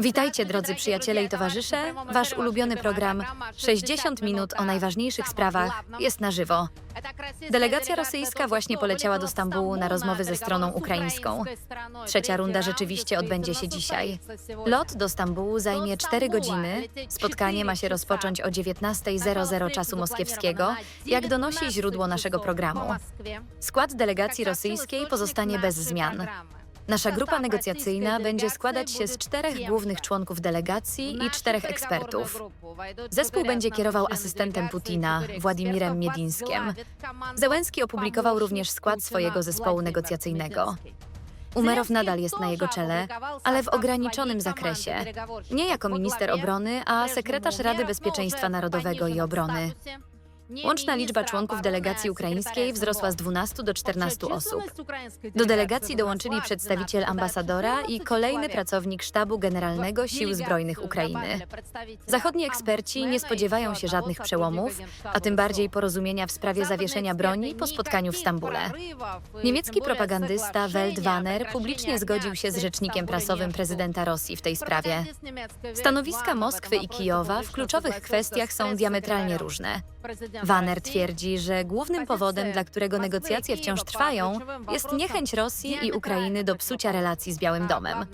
Witajcie drodzy przyjaciele i towarzysze. Wasz ulubiony program 60 minut o najważniejszych sprawach jest na żywo. Delegacja rosyjska właśnie poleciała do Stambułu na rozmowy ze stroną ukraińską. Trzecia runda rzeczywiście odbędzie się dzisiaj. Lot do Stambułu zajmie 4 godziny. Spotkanie ma się rozpocząć o 19.00 czasu moskiewskiego, jak donosi źródło naszego programu. Skład delegacji rosyjskiej pozostanie bez zmian. Nasza grupa negocjacyjna będzie składać się z czterech głównych członków delegacji i czterech ekspertów. Zespół będzie kierował asystentem Putina, Władimirem Miedińskiem. Zełenski opublikował również skład swojego zespołu negocjacyjnego. Umerow nadal jest na jego czele, ale w ograniczonym zakresie. Nie jako minister obrony, a sekretarz Rady Bezpieczeństwa Narodowego i Obrony. Łączna liczba członków delegacji ukraińskiej wzrosła z 12 do 14 osób. Do delegacji dołączyli przedstawiciel ambasadora i kolejny pracownik Sztabu Generalnego Sił Zbrojnych Ukrainy. Zachodni eksperci nie spodziewają się żadnych przełomów, a tym bardziej porozumienia w sprawie zawieszenia broni po spotkaniu w Stambule. Niemiecki propagandysta Welt Wanner publicznie zgodził się z rzecznikiem prasowym prezydenta Rosji w tej sprawie. Stanowiska Moskwy i Kijowa w kluczowych kwestiach są diametralnie różne. Wanner twierdzi, że głównym powodem, dla którego negocjacje wciąż trwają, jest niechęć Rosji i Ukrainy do psucia relacji z Białym Domem.